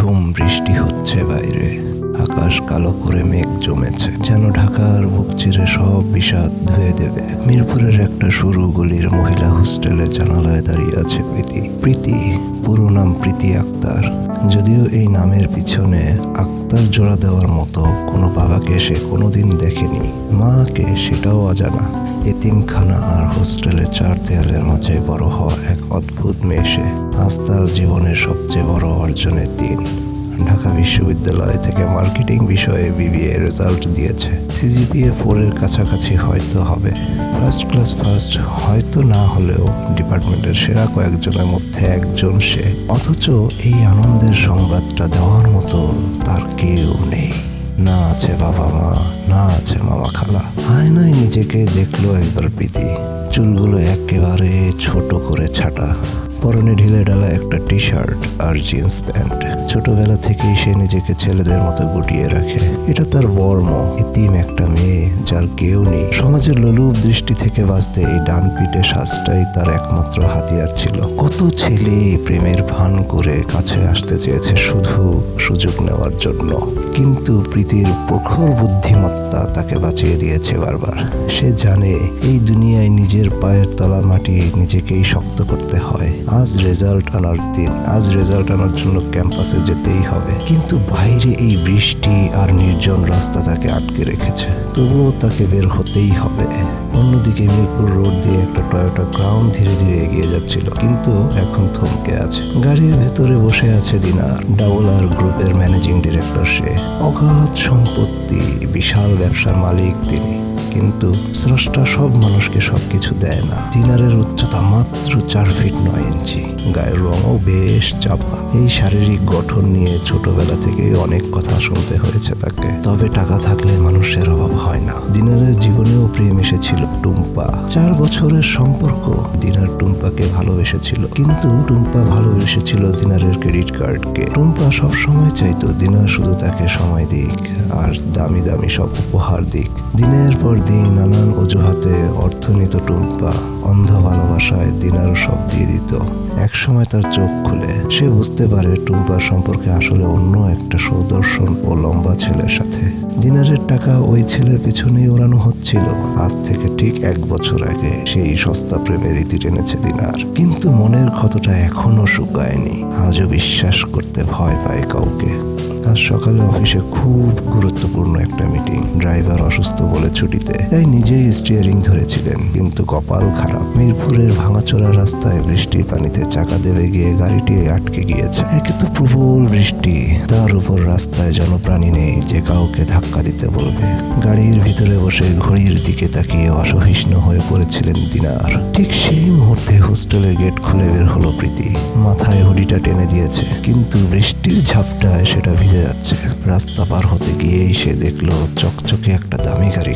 ঝুম বৃষ্টি হচ্ছে বাইরে। আকাশ কালো করে মেঘ জমেছে, যেন ঢাকার বুক চিরে সব বিষাদ ধুয়ে দেবে। মিরপুরের একটা সরু গলির মহিলা হোস্টেলে জানালায় দাঁড়িয়ে আছে প্রীতি। প্রীতি, পুরো নাম প্রীতি আক্তার। যদিও এই নামের পিছনে আক্তার জোড়া দেওয়ার মতো সে কোনোদিন দেখেনি। মাকে সেটাও অজানা। এতিমখানা আর হোস্টেলের চার দেয়ালের মাঝে বড় হওয়া এক অদ্ভুত মেয়ে সে। আজ তার জীবনের সবচেয়ে বড় অর্জনের দিন। ঢাকা বিশ্ববিদ্যালয় থেকে মার্কেটিং বিষয়ে বিবিএ রেজাল্ট দিয়েছে। সিজিপিএ ফোরের কাছাকাছি হয়তো হবে। ফার্স্ট ক্লাস ফার্স্ট হয়তো না হলেও ডিপার্টমেন্টের সেরা কয়েকজনের মধ্যে একজন সে। অথচ এই আনন্দের সংবাদটা দেওয়ার মতো তার কেউ নেই। বাবা মা না আছে মামা খালা। আয়নায় নিজেকে দেখল একবার প্রীতি। চুলগুলো একেবারে ছোট করে ছাটা। পরনে ঢিলে ঢালা একটা টি শার্ট আর জিন্স প্যান্ট। ছোটবেলা থেকেই সে নিজেকে ছেলেদের মতো গুটিয়ে রাখে। এটা তার বর্ম, ইতিম একটা মেয়ে যার কেউ নেই। সমাজের লোলুপ দৃষ্টি থেকে বাঁচতে এই ডান পিঠে শ্বাসটাই তার একমাত্র হাতিয়ার ছিল। কত ছেলে প্রেমের ভান করে কাছে আসতে চেয়েছে শুধু সুযোগ নেওয়ার জন্য। কিন্তু প্রীতির প্রখর বুদ্ধিমত্তা তাকে বাঁচিয়ে দিয়েছে বারবার। সে জানে এই দুনিয়ায় নিজের পায়ের তলা মাটি নিজেকেই শক্ত করতে হয়। আজ রেজাল্ট আনার দিন, আজ রেজাল্ট আনার জন্য ক্যাম্পাসে যেতেই হবে। কিন্তু বাইরে এই বৃষ্টি আর নির্জন রাস্তা তাকে আটকে রেখেছে। তবুও তাকে বের হতেই হবে। অন্যদিকে মিরপুর রোড দিয়ে একটা টয়োটা ক্রাউন ধীরে ধীরে এগিয়ে যাচ্ছিল, কিন্তু এখন থমকে আছে। গাড়ির ভেতরে বসে আছে দিনার ডাবল আর গ্রুপের ম্যানেজিং ডিরেক্টর সে। অগাধ সম্পত্তি, বিশাল ব্যবসার মালিক তিনি। কিন্তু স্রষ্টা সব মানুষকে সবকিছু দেয় না। দিনারের উচ্চতা মাত্র চার ফিট নয় ইঞ্চি। গায়ের রঙও বেশ চাপা। এই শারীরিক গঠন নিয়ে ছোটবেলা থেকেই অনেক কথা শুনতে হয়েছে তাকে। তবে টাকা থাকলে মানুষের অভাব হয় না। দিনারের জীবনেও প্রেম এসেছিল টুম্পা। চার বছরের সম্পর্ক দিনার টুম্পাকে ভালোবেসেছিল। কিন্তু টুম্পা ভালোবেসেছিল দিনারের ক্রেডিট কার্ডকে টুম্পা সব সময় চাইতো দিনার শুধু তাকে সময় দিক, আর দামি দামি সব উপহার দিক। দিনের পর দিন নানান অজুহাতে অর্থ নিত টুম্পা। ভালোবাসায় দিনারও সব দিয়ে দিত। একসময় তার চোখ খুলে। সে বুঝতে পারে টুম্পার সম্পর্কে আসলে অন্য একটা সুদর্শন ও লম্বা ছেলের সাথে। দিনারের টাকা ওই ছেলের পিছনেই ওড়ানো হচ্ছিল। আজ থেকে ঠিক এক বছর আগে সেই সস্তা প্রেমের রীতি টেনেছে দিনার। কিন্তু মনের ক্ষতটা এখনও শুকায়নি। আজও বিশ্বাস করতে ভয় পায় কাউকে। আজ সকালে অফিসে খুব গুরুত্বপূর্ণ একটা মিটিং ড্রাইভার অসুস্থ বলে ছুটিতে। তাই নিজেই স্টিয়ারিং ধরেছিলেন, কিন্তু কপাল খারাপ। মিরপুরের ভাঙাচোরা রাস্তায় বৃষ্টির পানিতে চাকা দেবে গিয়ে গাড়িটি আটকে গিয়েছে। একে তো প্রবল বৃষ্টি। তার উপর রাস্তায় জনপ্রাণী নেই, যে কাউকে ধাক্কা দিতে বলবে। গাড়ির ভিতরে বসে ঘড়ির দিকে তাকিয়ে অসহিষ্ণু হয়ে পড়েছিলেন দিনার। ঠিক সেই মুহূর্তে হোস্টেলের গেট খুলে বের হলো প্রীতি। মাথায় হুডিটা টেনে দিয়েছে, কিন্তু বৃষ্টির ঝাপটায় সেটা ভিজে যাচ্ছে। রাস্তা পার হতে গিয়েই সে দেখল চকচকে একটা দামি গাড়ি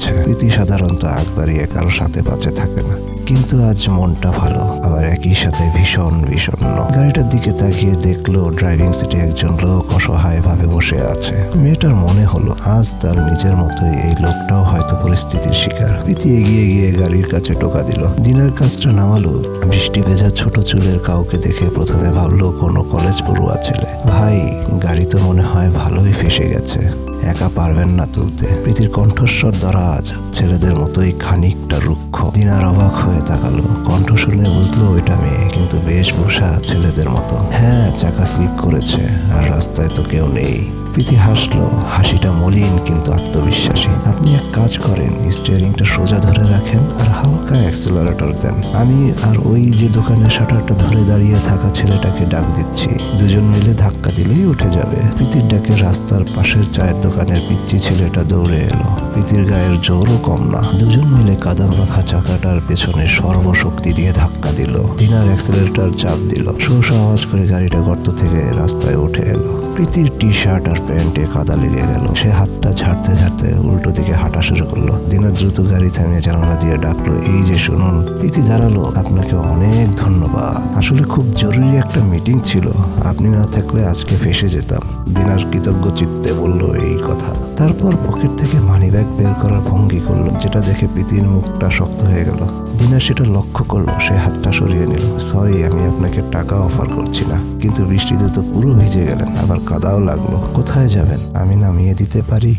আছে প্রীতি সাধারণত আগ কারও সাথে বাঁচে থাকে না। কিন্তু আজ মনটা ভালো, আবার একই সাথে ভীষণ বিষণ্ণ। গাড়িটার দিকে তাকিয়ে দেখল ড্রাইভিং সিটে একজন লোক অসহায় ভাবে বসে আছে। মেয়েটার মনে হলো, আজ তার নিজের মতোই এই লোকটাও হয়তো পরিস্থিতির শিকার। প্রীতি এগিয়ে গিয়ে গাড়ির কাছে টোকা দিল। দিনের কাজটা নামালো, বৃষ্টি ভেজা ছোট চুলের কাউকে দেখে প্রথমে ভাবলো কোনো কলেজ পড়ুয়া ছেলে। ভাই, গাড়ি তো মনে হয় ভালোই ফেসে গেছে। একা পারবেন না তুলতে। প্রীতির কণ্ঠস্বর দরাজ ছেলেদের মতোই খানিকটা রুক্ষ। দিনার অবাক হয়ে তাকালো। কণ্ঠ শুনে বুঝলো ওইটা মেয়ে, কিন্তু বেশ বেশভূষা ছেলেদের মতো। হ্যাঁ চাকা স্লিপ করেছে, আর রাস্তায় তো কেউ নেই। প্রীতি হাসলো হাসিটা মলিন কিন্তু আত্মবিশ্বাসী। আপনি এক কাজ করেন স্টিয়ারিংটা সোজা ধরে রাখেন আর হালকা অ্যাক্সেলারেটর দেন। আমি আর ওই যে দোকানের শাটারটা ধরে দাঁড়িয়ে থাকা ছেলেটাকে ডাক দিচ্ছি। দুজন মিলে ধাক্কা দিলেই উঠে যাবে। প্রীতির ডাকে রাস্তার পাশের চায়ের দোকানের পিচ্ছি ছেলেটা দৌড়ে এলো। প্রীতির গায়ের জোরও কম না। দুজন মিলে কাদাম মাখা চাকাটার পেছনে সর্বশক্তি দিয়ে ধাক্কা দিল। দিনার অ্যাক্সেলারেটর চাপ দিল। শোষ আওয়াজ করে গাড়িটা গর্ত থেকে রাস্তায় উঠে এলো। প্রীতির টি শার্ট আর প্যান্টে কাদা লেগে গেল। সে হাতটা ঝাড়তে ঝাড়তে উল্টো দিকে হাঁটা শুরু করল। দিনের দ্রুত গাড়ি থামিয়ে জানালা দিয়ে ডাকলো, এই যে শুনুন প্রীতি দাঁড়াল, আপনাকে অনেক ধন্যবাদ। আসলে খুব জরুরি একটা মিটিং ছিল, আপনি না থাকলে আজকে ফেসে যেতাম। দিনার কৃতজ্ঞ চিত্তে বলল এই কথা। তারপর পকেট থেকে মানিব্যাগ বের করার ভঙ্গি করল, যেটা দেখে প্রীতির মুখটা শক্ত হয়ে গেল। দিনা সেটা লক্ষ্য করল, সে হাতটা সরিয়ে নিল। সরি আমি আপনাকে টাকা অফার করছি না। কিন্তু বৃষ্টিতে তো পুরো ভিজে গেলেন, আবার কাদাও লাগল। কোথায় যাবেন? আমি নামিয়ে দিতে পারি?